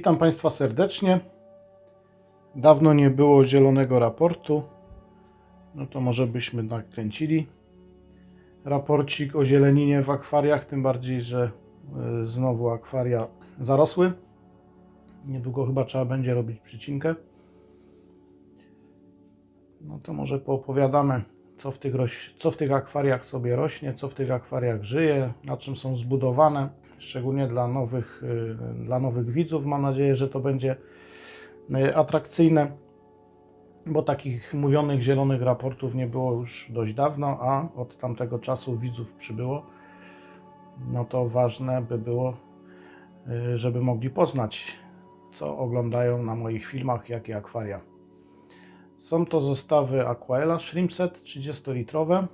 Witam Państwa serdecznie. Dawno nie było zielonego raportu. No to może byśmy nakręcili raporcik o zieleninie w akwariach, tym bardziej, że y, znowu akwaria zarosły. Niedługo chyba trzeba będzie robić przycinkę. No to może poopowiadamy, co w, tych co w tych akwariach sobie rośnie, co w tych akwariach żyje, na czym są zbudowane, szczególnie dla nowych, y, dla nowych widzów. Mam nadzieję, że to będzie y, atrakcyjne, bo takich mówionych zielonych raportów nie było już dość dawno, a od tamtego czasu widzów przybyło. No to ważne by było, y, żeby mogli poznać, co oglądają na moich filmach, jakie akwaria. Są to zestawy Aquaela Shrimp Set 30-litrowe.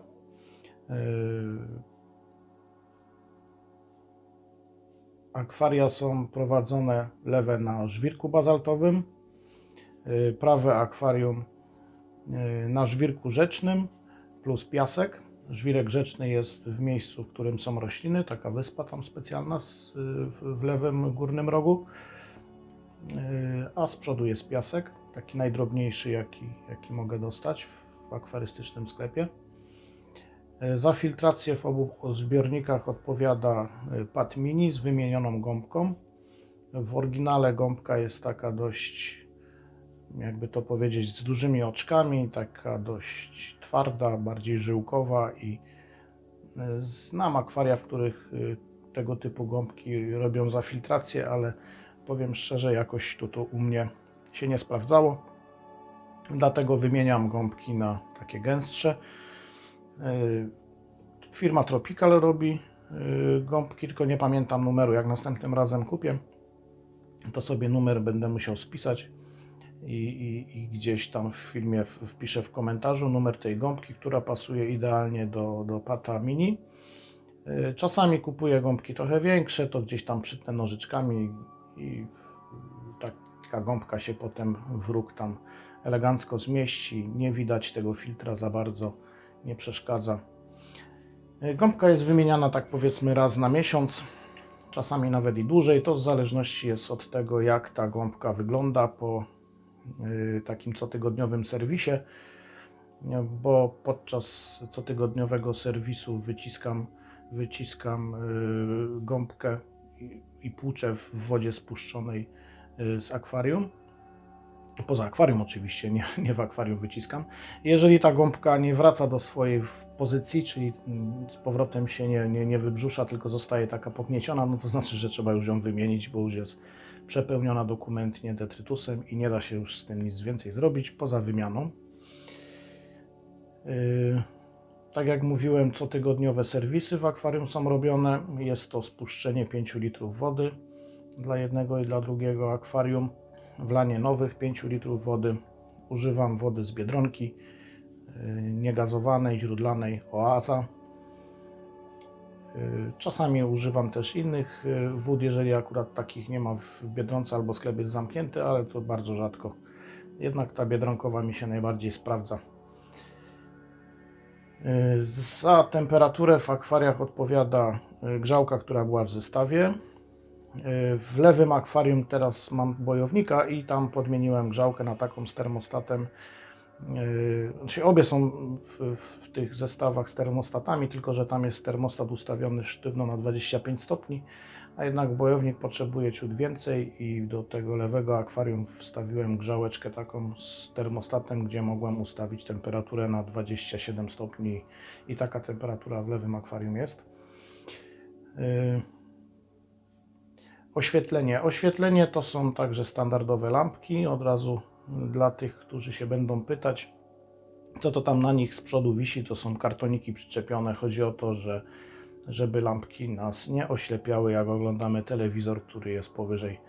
Akwaria są prowadzone lewe na żwirku bazaltowym, yy, prawe akwarium yy, na żwirku rzecznym plus piasek. Żwirek rzeczny jest w miejscu, w którym są rośliny, taka wyspa tam specjalna z, w lewym górnym rogu. A z przodu jest piasek, taki najdrobniejszy, jaki, jaki mogę dostać w akwarystycznym sklepie. Yy, Za filtrację w obu zbiornikach odpowiada yy, Pat Mini z wymienioną gąbką. W oryginale gąbka jest taka dość, jakby to powiedzieć, z dużymi oczkami, taka dość twarda, bardziej żyłkowa i yy, znam akwaria, w których tego typu gąbki robią za filtrację, ale powiem szczerze, jakoś to, to u mnie się nie sprawdzało. Dlatego wymieniam gąbki na takie gęstsze. Yy, Firma Tropical robi yy, gąbki, tylko nie pamiętam numeru. Jak następnym razem kupię, to sobie numer będę musiał spisać i, i, i gdzieś tam w filmie wpiszę w komentarzu numer tej gąbki, która pasuje idealnie do, do Pata Mini. Yy, Czasami kupuję gąbki trochę większe, to gdzieś tam przytnę nożyczkami i taka gąbka się potem w róg tam elegancko zmieści. Nie widać tego filtra za bardzo, nie przeszkadza. Y, Gąbka jest wymieniana tak powiedzmy raz na miesiąc, czasami nawet i dłużej. To w zależności jest od tego, jak ta gąbka wygląda po y, takim cotygodniowym serwisie, y, bo podczas cotygodniowego serwisu wyciskam, wyciskam gąbkę i, płuczę w wodzie spuszczonej z akwarium. Poza akwarium oczywiście, nie, nie w akwarium wyciskam. Jeżeli ta gąbka nie wraca do swojej pozycji, czyli mm, z powrotem się nie, nie, nie wybrzusza, tylko zostaje taka pognieciona, no to znaczy, że trzeba już ją wymienić, bo już jest przepełniona dokumentnie detrytusem i nie da się już z tym nic więcej zrobić poza wymianą. Yy, tak jak mówiłem, cotygodniowe serwisy w akwarium są robione. Jest to spuszczenie 5 litrów wody dla jednego i dla drugiego akwarium. Wlanie nowych 5 litrów wody. Używam wody z biedronki, yy, niegazowanej, źródlanej Oaza. Yy, Czasami używam też innych yy, wód, jeżeli akurat takich nie ma w biedronce albo sklep jest zamknięty, ale to bardzo rzadko. Jednak ta biedronkowa mi się najbardziej sprawdza. Y, Za temperaturę w akwariach odpowiada y, grzałka, która była w zestawie. Y, W lewym akwarium teraz mam bojownika i tam podmieniłem grzałkę na taką z termostatem. Y, Znaczy obie są w, w tych zestawach z termostatami, tylko że tam jest termostat ustawiony sztywno na 25 stopni, a jednak bojownik potrzebuje ciut więcej i do tego lewego akwarium wstawiłem grzałeczkę taką z termostatem, gdzie mogłem ustawić temperaturę na 27 stopni i taka temperatura w lewym akwarium jest. Y, Oświetlenie. Oświetlenie to są także standardowe lampki. Od razu dla tych, którzy się będą pytać, co to tam na nich z przodu wisi, to są kartoniki przyczepione. Chodzi o to, że żeby lampki nas nie oślepiały, jak oglądamy telewizor, który jest powyżej,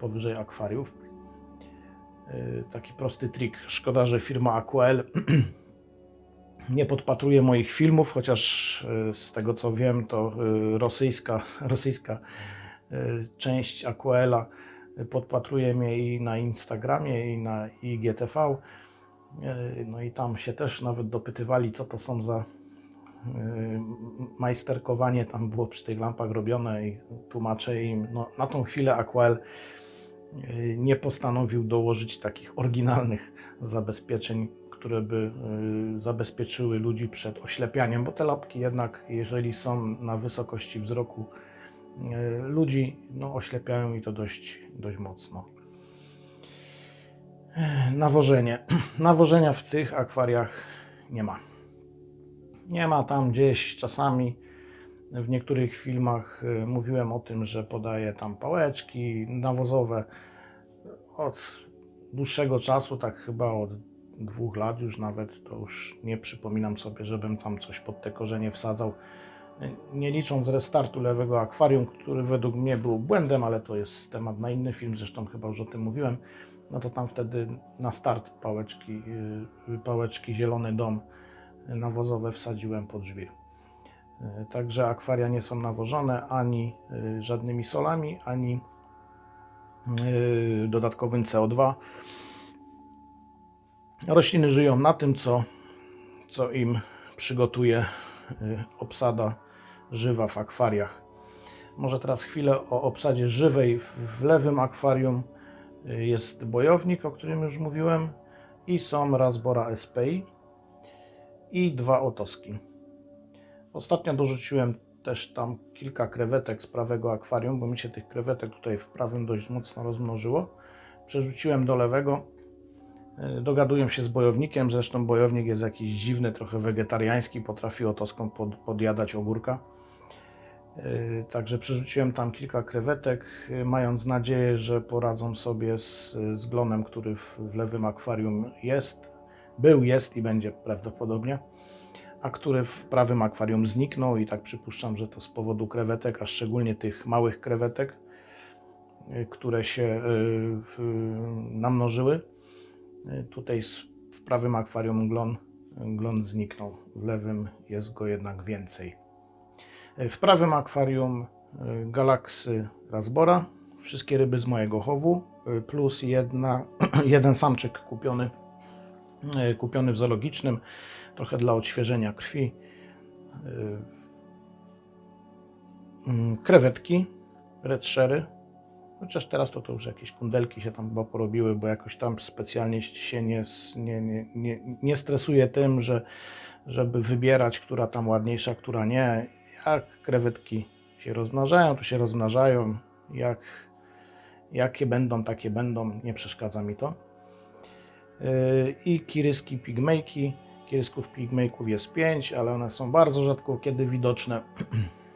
powyżej akwariów. Yy, Taki prosty trik. Szkoda, że firma Aquel nie podpatruje moich filmów, chociaż yy, z tego co wiem, to yy, rosyjska, rosyjska część Aquela podpatruje mnie i na Instagramie, i na IGTV. Yy, No i tam się też nawet dopytywali, co to są za majsterkowanie tam było przy tych lampach robione i tłumaczę im, no, na tą chwilę Aquel nie postanowił dołożyć takich oryginalnych zabezpieczeń, które by zabezpieczyły ludzi przed oślepianiem, bo te lampki jednak, jeżeli są na wysokości wzroku ludzi, no oślepiają i to dość, dość mocno. Nawożenie. Nawożenia w tych akwariach nie ma. Nie ma tam gdzieś czasami w niektórych filmach y, mówiłem o tym, że podaję tam pałeczki nawozowe. Od dłuższego czasu, tak chyba od dwóch lat już nawet, to już nie przypominam sobie, żebym tam coś pod te korzenie wsadzał. Nie licząc restartu lewego akwarium, który według mnie był błędem, ale to jest temat na inny film, zresztą chyba już o tym mówiłem. No to tam wtedy na start pałeczki, y, pałeczki Zielony Dom nawozowe wsadziłem pod żwir. Y, Także akwaria nie są nawożone ani y, żadnymi solami, ani dodatkowym CO2. Rośliny żyją na tym, co, co im przygotuje obsada żywa w akwariach. Może teraz chwilę o obsadzie żywej. W, lewym akwarium y, jest bojownik, o którym już mówiłem, i są Rasbora SPI i dwa otoski. Ostatnio dorzuciłem też tam kilka krewetek z prawego akwarium, bo mi się tych krewetek tutaj w prawym dość mocno rozmnożyło. Przerzuciłem do lewego. Yy, Dogaduję się z bojownikiem, zresztą bojownik jest jakiś dziwny, trochę wegetariański, potrafi otoską pod, podjadać ogórka. Yy, Także przerzuciłem tam kilka krewetek, yy, mając nadzieję, że poradzą sobie z, z glonem, który w, w lewym akwarium jest. Był, jest i będzie prawdopodobnie a który w prawym akwarium zniknął i tak przypuszczam, że to z powodu krewetek, a szczególnie tych małych krewetek, y, które się y, w- namnożyły. Tutaj w prawym akwarium glon, glon zniknął, w lewym jest go jednak więcej. W prawym akwarium y, galaksy Rasbora, wszystkie ryby z mojego chowu, y, plus jedna, jeden samczyk kupiony e, kupiony w zoologicznym, trochę dla odświeżenia krwi. E, mm, Krewetki, redshery, chociaż teraz to, to już jakieś kundelki się tam chyba porobiły, bo jakoś tam specjalnie się nie, nie, nie, nie, nie stresuję tym, że, żeby wybierać, która tam ładniejsza, która nie. Jak krewetki się rozmnażają, to się rozmnażają. Jak, jakie będą, takie będą, nie przeszkadza mi to. Yy, i kiryski pigmejki. Kirysków pigmejków jest 5, ale one są bardzo rzadko kiedy widoczne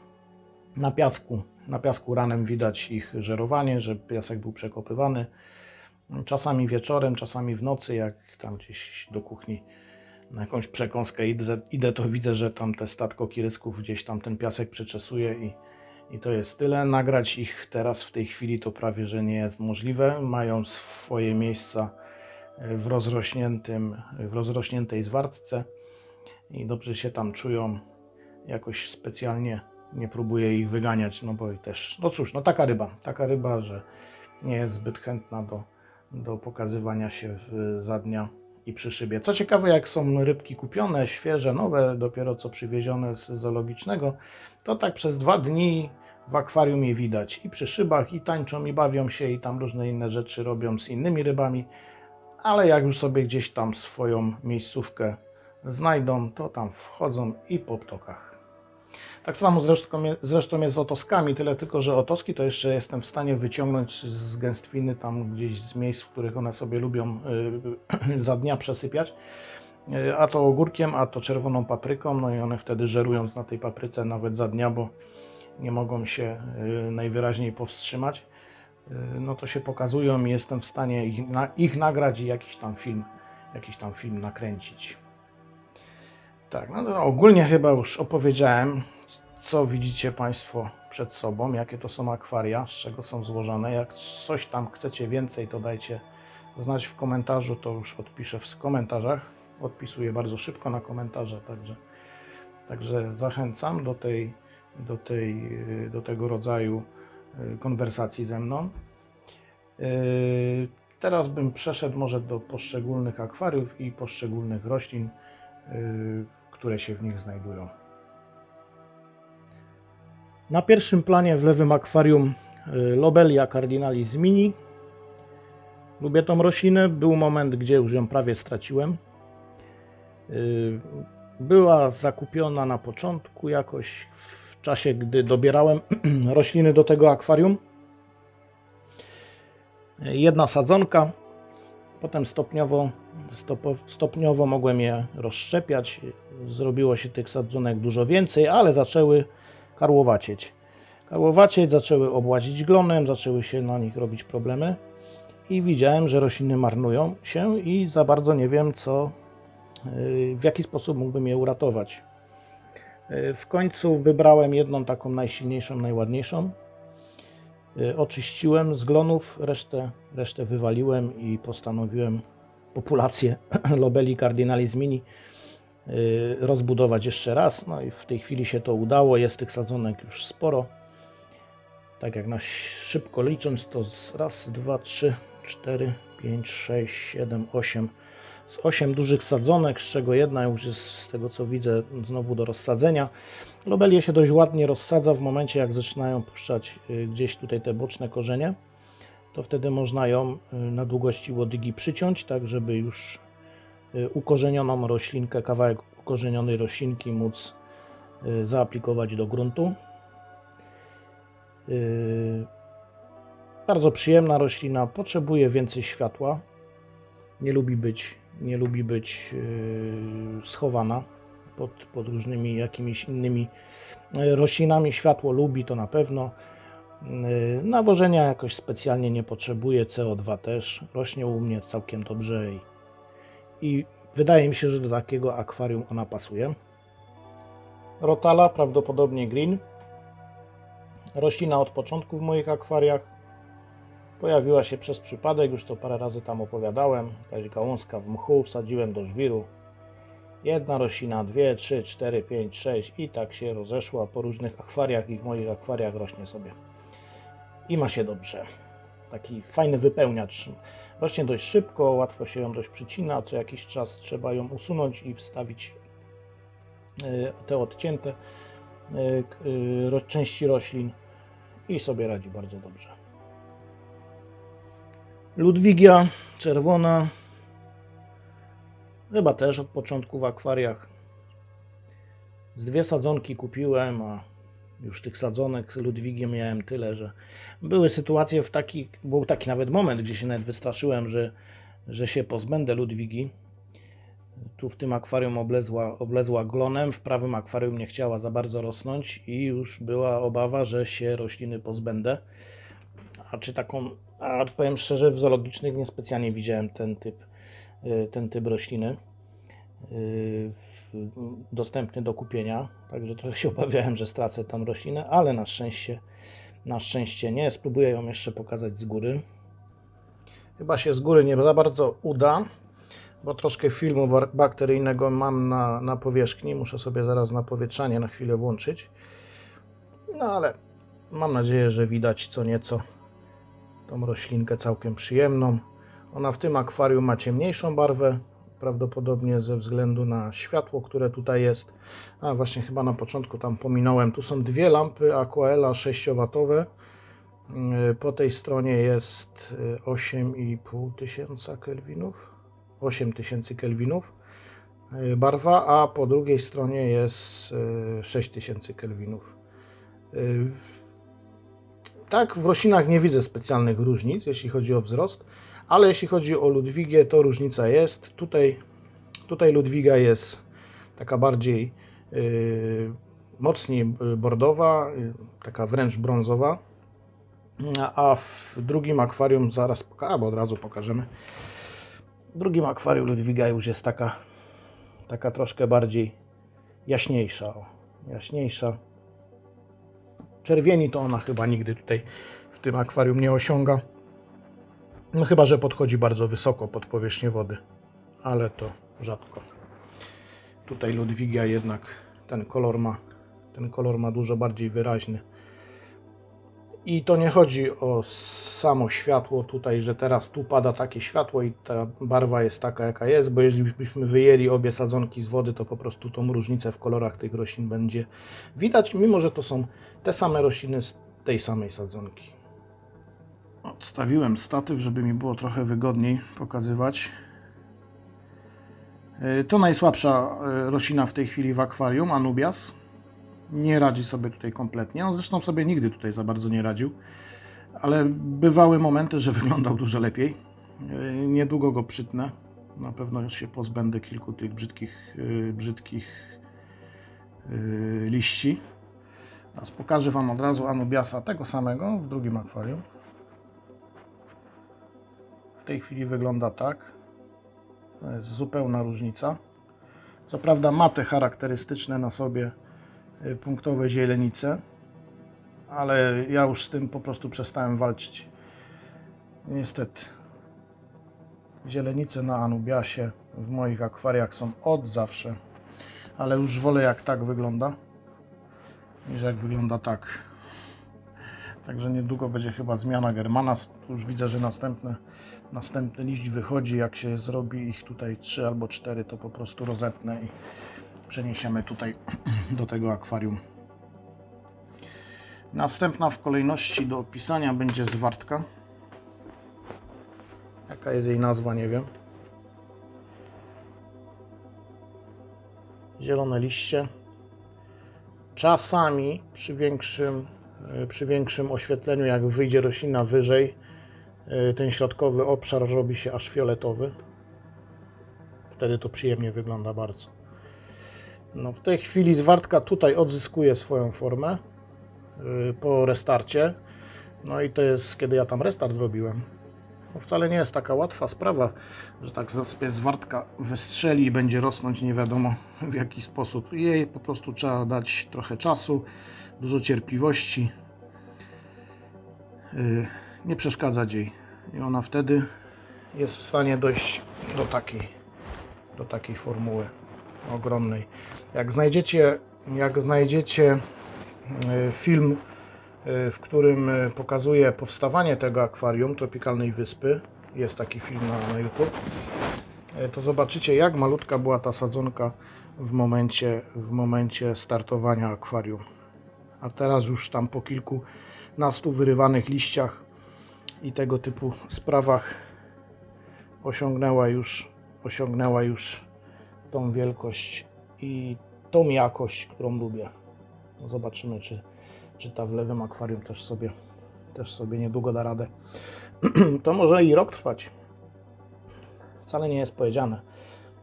na piasku. Na piasku ranem widać ich żerowanie, że piasek był przekopywany. Czasami wieczorem, czasami w nocy, jak tam gdzieś do kuchni na jakąś przekąskę idę, idę to widzę, że tam te statko kirysków gdzieś tam ten piasek przeczesuje i, i to jest tyle. Nagrać ich teraz w tej chwili to prawie, że nie jest możliwe. Mają swoje miejsca w, rozrośniętym, w rozrośniętej zwartce i dobrze się tam czują. Jakoś specjalnie nie próbuję ich wyganiać, no bo i też, no cóż, no taka ryba, taka ryba, że nie jest zbyt chętna do, do pokazywania się w, za dnia i przy szybie. Co ciekawe, jak są rybki kupione, świeże, nowe, dopiero co przywiezione z zoologicznego, to tak przez dwa dni w akwarium je widać i przy szybach, i tańczą, i bawią się, i tam różne inne rzeczy robią z innymi rybami ale jak już sobie gdzieś tam swoją miejscówkę znajdą, to tam wchodzą i po ptokach. Tak samo zresztą, zresztą jest z otoskami, tyle tylko, że otoski to jeszcze jestem w stanie wyciągnąć z gęstwiny tam gdzieś z miejsc, w których one sobie lubią y, za dnia przesypiać. Y, A to ogórkiem, a to czerwoną papryką, no i one wtedy żerując na tej papryce nawet za dnia, bo nie mogą się y, najwyraźniej powstrzymać no to się pokazują i jestem w stanie ich, na, ich nagrać i jakiś tam film, jakiś tam film nakręcić. Tak, no ogólnie chyba już opowiedziałem, co widzicie Państwo przed sobą, jakie to są akwaria, z czego są złożone. Jak coś tam chcecie więcej, to dajcie znać w komentarzu, to już odpiszę w komentarzach. Odpisuję bardzo szybko na komentarze, także, także zachęcam do, tej, do, tej, y, do tego rodzaju y, konwersacji ze mną. Yy, Teraz bym przeszedł może do poszczególnych akwariów i poszczególnych roślin, yy, które się w nich znajdują. Na pierwszym planie w lewym akwarium yy, Lobelia cardinalis mini. Lubię tą roślinę. Był moment, gdzie już ją prawie straciłem. Yy, Była zakupiona na początku jakoś w czasie, gdy dobierałem rośliny do tego akwarium. Jedna sadzonka, potem stopniowo, stopo, stopniowo mogłem je rozszczepiać. Zrobiło się tych sadzonek dużo więcej, ale zaczęły karłowacieć. Karłowacieć, zaczęły obłazić glonem, zaczęły się na nich robić problemy i widziałem, że rośliny marnują się i za bardzo nie wiem, co, yy, w jaki sposób mógłbym je uratować. Yy, W końcu wybrałem jedną taką najsilniejszą, najładniejszą. Yy, Oczyściłem z glonów, resztę, resztę wywaliłem i postanowiłem populację Lobeli cardinalis mini rozbudować jeszcze raz. No i w tej chwili się to udało, jest tych sadzonek już sporo. Tak jak na szybko licząc, to z raz, dwa, trzy, cztery, pięć, sześć, siedem, osiem. Z osiem dużych sadzonek, z czego jedna już jest z tego co widzę znowu do rozsadzenia. Lobelie się dość ładnie rozsadza w momencie jak zaczynają puszczać y, gdzieś tutaj te boczne korzenie. To wtedy można ją y, na długości łodygi przyciąć, tak żeby już y, ukorzenioną roślinkę, kawałek ukorzenionej roślinki móc y, zaaplikować do gruntu. Yy, Bardzo przyjemna roślina, potrzebuje więcej światła. Nie lubi być, nie lubi być schowana pod, pod różnymi jakimiś innymi roślinami. Światło lubi to na pewno. Nawożenia jakoś specjalnie nie potrzebuje, CO2 też. Rośnie u mnie całkiem dobrze i, i wydaje mi się, że do takiego akwarium ona pasuje. Rotala, prawdopodobnie green. Roślina od początku w moich akwariach. Pojawiła się przez przypadek, już to parę razy tam opowiadałem. Jakaś gałązka w mchu, wsadziłem do żwiru. Jedna roślina, dwie, trzy, cztery, pięć, sześć i tak się rozeszła po różnych akwariach i w moich akwariach rośnie sobie. I ma się dobrze. Taki fajny wypełniacz. Rośnie dość szybko, łatwo się ją dość przycina. Co jakiś czas trzeba ją usunąć i wstawić y, te odcięte y, ro- części roślin i sobie radzi bardzo dobrze. Ludwigia czerwona. Chyba też od początku w akwariach. Z dwie sadzonki kupiłem, a już tych sadzonek z Ludwigiem miałem tyle, że były sytuacje w taki, był taki nawet moment, gdzie się nawet wystraszyłem, że, że się pozbędę Ludwigi. Tu w tym akwarium oblezła, oblezła glonem, w prawym akwarium nie chciała za bardzo rosnąć i już była obawa, że się rośliny pozbędę. A czy taką, a powiem szczerze, w zoologicznych niespecjalnie widziałem ten typ, y, ten typ rośliny dostępny do kupienia, także trochę się obawiałem, że stracę tą roślinę, ale na szczęście, na szczęście nie. Spróbuję ją jeszcze pokazać z góry. Chyba się z góry nie za bardzo uda, bo troszkę filmu bakteryjnego mam na, na powierzchni. Muszę sobie zaraz na powietrzanie na chwilę włączyć. No ale mam nadzieję, że widać co nieco tą roślinkę całkiem przyjemną. Ona w tym akwarium ma ciemniejszą barwę, prawdopodobnie ze względu na światło, które tutaj jest. A właśnie chyba na początku tam pominąłem. Tu są dwie lampy Aquaela 6W. Po tej stronie jest y, 8,5 tysiąca kelwinów. 8000 kelwinów y, barwa, a po drugiej stronie jest y, 6000 kelwinów. Y, Tak, w roślinach nie widzę specjalnych różnic, jeśli chodzi o wzrost, ale jeśli chodzi o Ludwigię, to różnica jest. Tutaj, tutaj Ludwiga jest taka bardziej y, mocniej bordowa, y, taka wręcz brązowa, a w drugim akwarium zaraz albo od razu pokażemy. W drugim akwarium Ludwiga już jest taka, taka troszkę bardziej jaśniejsza. O, jaśniejsza. Czerwieni to ona chyba nigdy tutaj w tym akwarium nie osiąga. No chyba, że podchodzi bardzo wysoko pod powierzchnię wody, ale to rzadko. Tutaj Ludwigia jednak ten kolor ma, ten kolor ma dużo bardziej wyraźny. I to nie chodzi o samo światło tutaj, że teraz tu pada takie światło i ta barwa jest taka, jaka jest, bo jeżeli byśmy wyjęli obie sadzonki z wody, to po prostu tą różnicę w kolorach tych roślin będzie widać, mimo że to są te same rośliny z tej samej sadzonki. Odstawiłem statyw, żeby mi było trochę wygodniej pokazywać. Y, To najsłabsza y, roślina w tej chwili w akwarium, Anubias. Nie radzi sobie tutaj kompletnie. On zresztą sobie nigdy tutaj za bardzo nie radził. Ale bywały momenty, że wyglądał dużo lepiej. Y, Niedługo go przytnę. Na pewno się pozbędę kilku tych brzydkich, brzydkich liści. Teraz pokażę Wam od razu Anubiasa tego samego w drugim akwarium. Tej chwili wygląda tak. To jest zupełna różnica. Co prawda ma te charakterystyczne na sobie y, punktowe zielenice, ale ja już z tym po prostu przestałem walczyć. Niestety. Zielenice na Anubiasie w moich akwariach są od zawsze, ale już wolę jak tak wygląda, niż jak wygląda tak. Także niedługo będzie chyba zmiana Germana. Już widzę, że następny, następny liść wychodzi. Jak się zrobi ich tutaj 3 albo 4, to po prostu rozetnę i przeniesiemy tutaj do tego akwarium. Następna w kolejności do opisania będzie zwartka. Jaka jest jej nazwa, nie wiem. Zielone liście. Czasami przy większym, y, przy większym oświetleniu, jak wyjdzie roślina wyżej, ten środkowy obszar robi się aż fioletowy. Wtedy to przyjemnie wygląda bardzo. No, w tej chwili zwartka tutaj odzyskuje swoją formę y, po restarcie. No i to jest kiedy ja tam restart robiłem. No wcale nie jest taka łatwa sprawa, że tak sobie zwartka wystrzeli i będzie rosnąć nie wiadomo w jaki sposób. Jej po prostu trzeba dać trochę czasu, dużo cierpliwości, yy, nie przeszkadzać jej. I ona wtedy jest w stanie dojść do takiej, do takiej formuły ogromnej. Jak znajdziecie, jak znajdziecie yy, film y, w którym y, pokazuje powstawanie tego akwarium tropikalnej wyspy. Jest taki film na, na YouTube. To zobaczycie, jak malutka była ta sadzonka w momencie, w momencie startowania akwarium. A teraz już tam po kilkunastu wyrywanych liściach i tego typu sprawach osiągnęła już, osiągnęła już tą wielkość i tą jakość, którą lubię. No Zobaczymy, czy, czy ta w lewym akwarium też sobie, też sobie niedługo da radę. to może i rok trwać. Wcale nie jest powiedziane.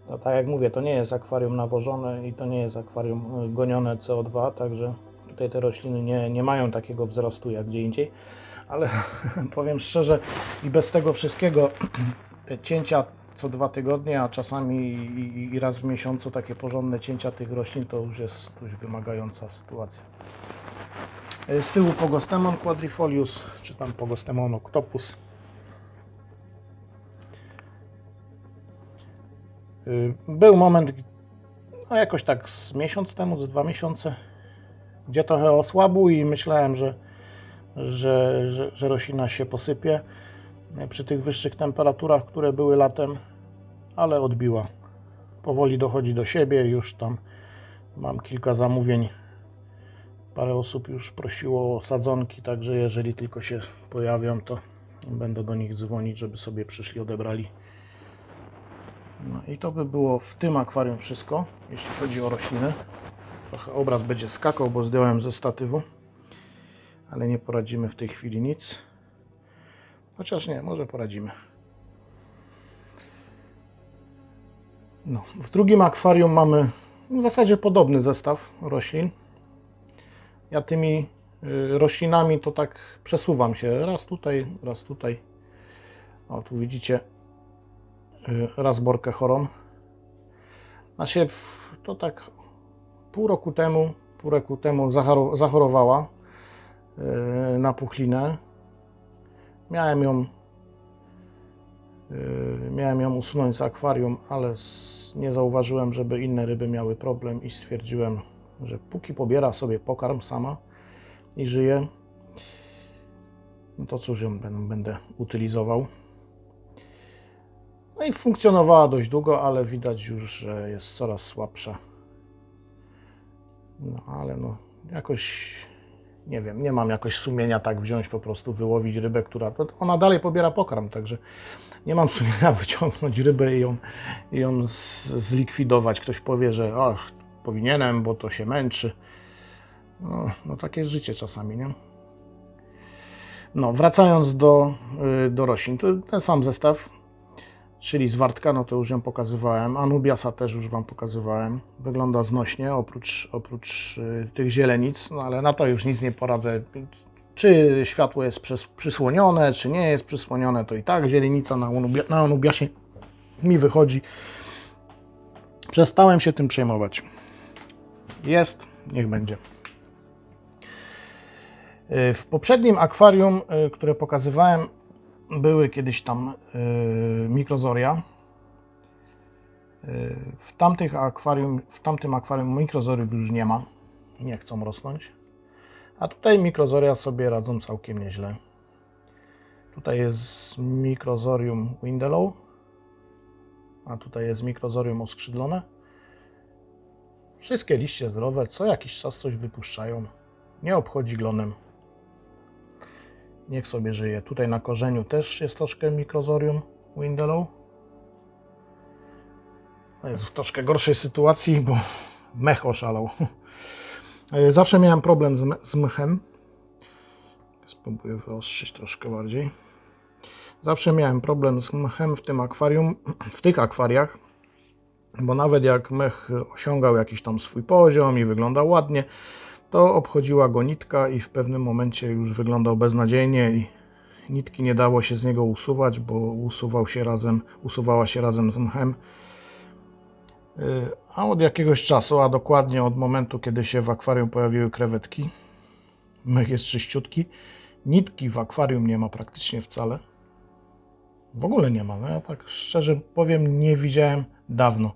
To tak jak mówię, to nie jest akwarium nawożone i to nie jest akwarium y, gonione CO2, także tutaj te rośliny nie, nie mają takiego wzrostu jak gdzie indziej. Ale powiem szczerze, i bez tego wszystkiego te cięcia co dwa tygodnie, a czasami i, raz w miesiącu takie porządne cięcia tych roślin to już jest dość wymagająca sytuacja. E, Z tyłu Pogostemon quadrifolius, czy tam Pogostemon octopus. Y, Był moment, no jakoś tak z miesiąc temu, z dwa miesiące, gdzie trochę osłabł i myślałem, że, że, że, że roślina się posypie przy tych wyższych temperaturach, które były latem, ale odbiła. Powoli dochodzi do siebie, już tam mam kilka zamówień. Parę osób już prosiło o sadzonki, także jeżeli tylko się pojawią, to będę do nich dzwonić, żeby sobie przyszli, odebrali. No i to by było w tym akwarium wszystko, jeśli chodzi o rośliny. Trochę obraz będzie skakał, bo zdjąłem ze statywu, ale nie poradzimy w tej chwili nic. Chociaż nie, może poradzimy. No, w drugim akwarium mamy w zasadzie podobny zestaw roślin. Ja tymi y, roślinami to tak przesuwam się raz tutaj, raz tutaj. O, tu widzicie y, razborkę chorą. Znaczy, to tak pół roku temu, pół roku temu zachoro- zachorowała na puchlinę. Miałem ją Yy, Miałem ją usunąć z akwarium, ale nie zauważyłem, żeby inne ryby miały problem i stwierdziłem, że póki pobiera sobie pokarm sama i żyje, no to cóż ją będę utylizował. No i funkcjonowała dość długo, ale widać już, że jest coraz słabsza. No ale no, jakoś nie wiem, nie mam jakoś sumienia tak wziąć, po prostu wyłowić rybę, która. Ona dalej pobiera pokarm, także nie mam sumienia wyciągnąć rybę i ją, i ją zlikwidować. Ktoś powie, że ach, powinienem, bo to się męczy. No, no takie jest życie czasami, nie? No, wracając do, y, do roślin, to ten sam zestaw, czyli zwartka, no to już ją pokazywałem. Anubiasa też już Wam pokazywałem. Wygląda znośnie, oprócz, oprócz y, tych zielenic, no ale na to już nic nie poradzę. Czy światło jest przys- przysłonione, czy nie jest przysłonione, to i tak zielenica na, na Anubiasie mi wychodzi. Przestałem się tym przejmować. Jest, niech będzie. Y, W poprzednim akwarium, y, które pokazywałem, były kiedyś tam y, mikrozoria. Y, W, tamtych akwarium, w tamtym akwarium mikrozoriów już nie ma. Nie chcą rosnąć. A tutaj mikrozoria sobie radzą całkiem nieźle. Tutaj jest mikrozorium Windelow, a tutaj jest mikrozorium oskrzydlone. Wszystkie liście zdrowe, co jakiś czas coś wypuszczają. Nie obchodzi glonem. Niech sobie żyje. Tutaj na korzeniu też jest troszkę mikrozorium Windelow. No Jest w troszkę gorszej sytuacji, bo mech oszalał. Zawsze miałem problem z, z. Spróbuję wyostrzyć troszkę bardziej. Zawsze miałem problem z mchem w tym akwarium, w tych akwariach, bo nawet jak mech osiągał jakiś tam swój poziom i wyglądał ładnie, to obchodziła go nitka i w pewnym momencie już wyglądał beznadziejnie i nitki nie dało się z niego usuwać, bo usuwał się razem, usuwała się razem z mchem. Y, A od jakiegoś czasu, a dokładnie od momentu, kiedy się w akwarium pojawiły krewetki, mech jest czyściutki, nitki w akwarium nie ma praktycznie wcale. W ogóle nie ma. No ja tak szczerze powiem, nie widziałem dawno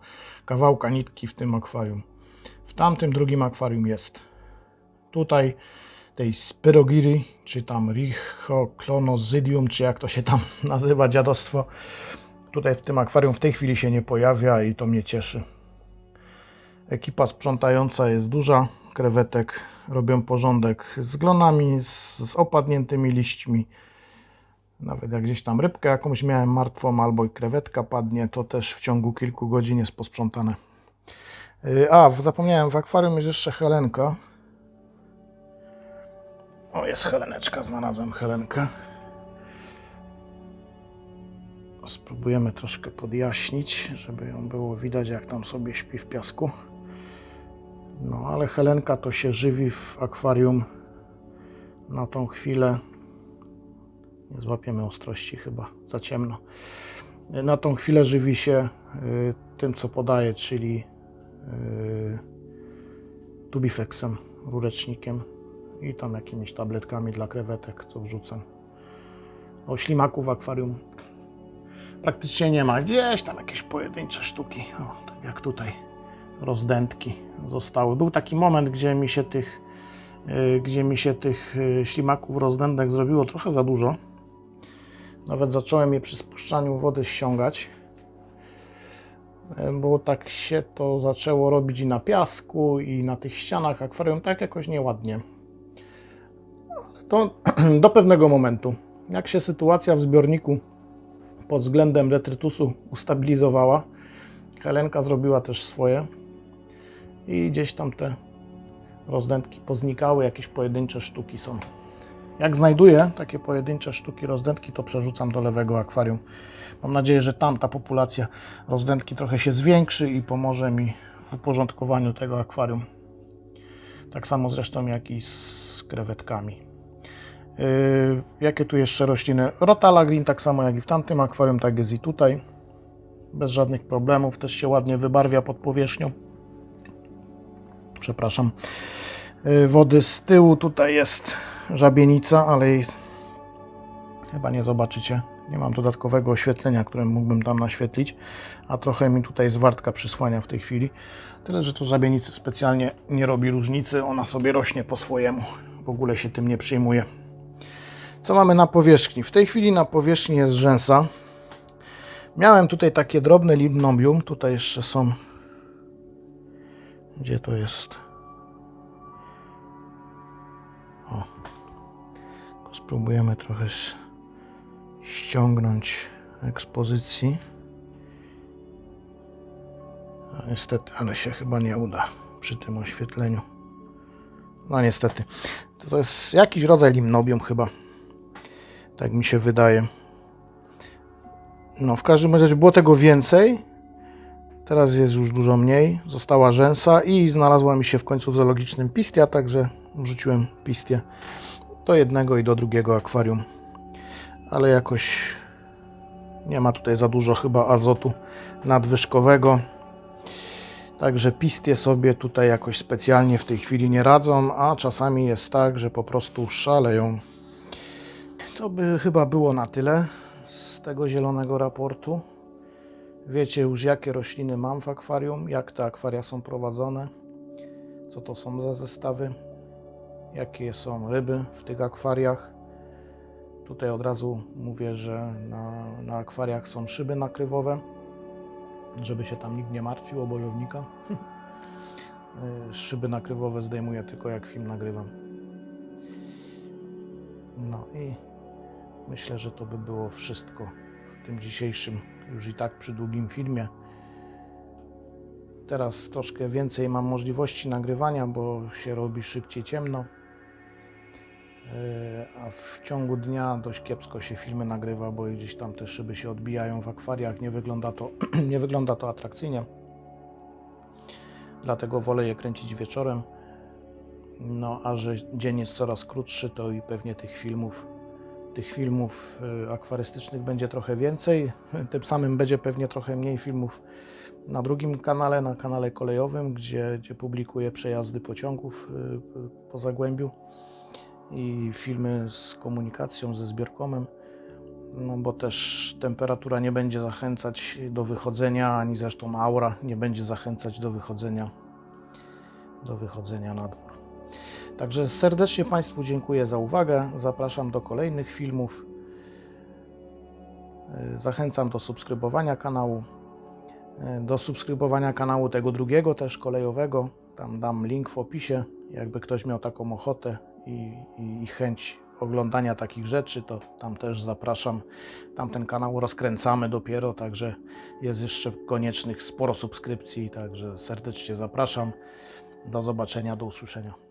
kawałka nitki w tym akwarium. W tamtym drugim akwarium jest. Tutaj tej spirogiry, czy tam Richoclonozydium, czy jak to się tam nazywa, dziadostwo. Tutaj w tym akwarium w tej chwili się nie pojawia i to mnie cieszy. Ekipa sprzątająca jest duża, krewetek robią porządek z glonami, z, z opadniętymi liśćmi. Nawet jak gdzieś tam rybkę jakąś miałem martwą albo i krewetka padnie, to też w ciągu kilku godzin jest posprzątane. Yy, A, zapomniałem, w akwarium jest jeszcze Helenka. O, jest Heleneczka, znalazłem Helenkę. Spróbujemy troszkę podjaśnić, żeby ją było widać, jak tam sobie śpi w piasku. No, ale Helenka to się żywi w akwarium na tą chwilę. Nie złapiemy ostrości chyba, za ciemno. Na tą chwilę żywi się y, tym, co podaje, czyli y, tubifexem, rurecznikiem i tam jakimiś tabletkami dla krewetek, co wrzucam. O ślimaku w akwarium praktycznie nie ma. Gdzieś tam jakieś pojedyncze sztuki, o, tak jak tutaj, rozdętki zostały. Był taki moment, gdzie mi się tych, y, gdzie mi się tych y, ślimaków rozdętek zrobiło trochę za dużo. Nawet zacząłem je przy spuszczaniu wody ściągać, y, bo tak się to zaczęło robić i na piasku, i na tych ścianach akwarium, tak jakoś nieładnie. To do pewnego momentu. Jak się sytuacja w zbiorniku pod względem detrytusu ustabilizowała, Helenka zrobiła też swoje i gdzieś tam te rozdętki poznikały, jakieś pojedyncze sztuki są. Jak znajduję takie pojedyncze sztuki rozdętki, to przerzucam do lewego akwarium. Mam nadzieję, że tam ta populacja rozdętki trochę się zwiększy i pomoże mi w uporządkowaniu tego akwarium. Tak samo zresztą jak i z krewetkami. Yy, jakie tu jeszcze rośliny? Rotala green, tak samo jak i w tamtym akwarium, tak jest i tutaj. Bez żadnych problemów, też się ładnie wybarwia pod powierzchnią. Przepraszam. Yy, wody z tyłu tutaj jest żabienica, ale jej chyba nie zobaczycie. Nie mam dodatkowego oświetlenia, które mógłbym tam naświetlić, a trochę mi tutaj zwartka przysłania w tej chwili. Tyle, że to żabienicy specjalnie nie robi różnicy, ona sobie rośnie po swojemu. W ogóle się tym nie przyjmuje. Co mamy na powierzchni? W tej chwili na powierzchni jest rzęsa. Miałem tutaj takie drobne limnomium. Tutaj jeszcze są. Gdzie to jest? O. Spróbujemy trochę ściągnąć ekspozycji. A niestety, ale się chyba nie uda przy tym oświetleniu. No niestety. To jest jakiś rodzaj limnobium chyba. Tak mi się wydaje. No w każdym razie było tego więcej. Teraz jest już dużo mniej. Została rzęsa i znalazła mi się w końcu w zoologicznym pistia, także wrzuciłem pistię do jednego i do drugiego akwarium. Ale jakoś nie ma tutaj za dużo chyba azotu nadwyżkowego. Także pistie sobie tutaj jakoś specjalnie w tej chwili nie radzą, a czasami jest tak, że po prostu szaleją. To by chyba było na tyle z tego zielonego raportu. Wiecie już, jakie rośliny mam w akwarium, jak te akwaria są prowadzone, co to są za zestawy, jakie są ryby w tych akwariach. Tutaj od razu mówię, że na, na akwariach są szyby nakrywowe, żeby się tam nikt nie martwił o bojownika. Szyby nakrywowe zdejmuję tylko jak film nagrywam. No i myślę, że to by było wszystko w tym dzisiejszym, już i tak przy długim filmie. Teraz troszkę więcej mam możliwości nagrywania, bo się robi szybciej ciemno. Yy, A w ciągu dnia dość kiepsko się filmy nagrywa, bo gdzieś tam te szyby się odbijają w akwariach. Nie wygląda to, nie wygląda to atrakcyjnie. Dlatego wolę je kręcić wieczorem. No, a że dzień jest coraz krótszy, to i pewnie tych filmów, tych filmów y, akwarystycznych będzie trochę więcej. Tym samym będzie pewnie trochę mniej filmów na drugim kanale, na kanale kolejowym, gdzie, gdzie publikuję przejazdy pociągów y, y, po Zagłębiu i filmy z komunikacją, ze zbiorkomem. No bo też temperatura nie będzie zachęcać do wychodzenia, ani zresztą aura nie będzie zachęcać do wychodzenia, do wychodzenia na dwór. Także serdecznie Państwu dziękuję za uwagę. Zapraszam do kolejnych filmów. Yy, Zachęcam do subskrybowania kanału. Yy, Do subskrybowania kanału tego drugiego, też kolejowego. Tam dam link w opisie. Jakby ktoś miał taką ochotę i, i, i chęć oglądania takich rzeczy, to tam też zapraszam. Tam ten kanał rozkręcamy dopiero, także jest jeszcze koniecznych sporo subskrypcji, także serdecznie zapraszam. Do zobaczenia, do usłyszenia.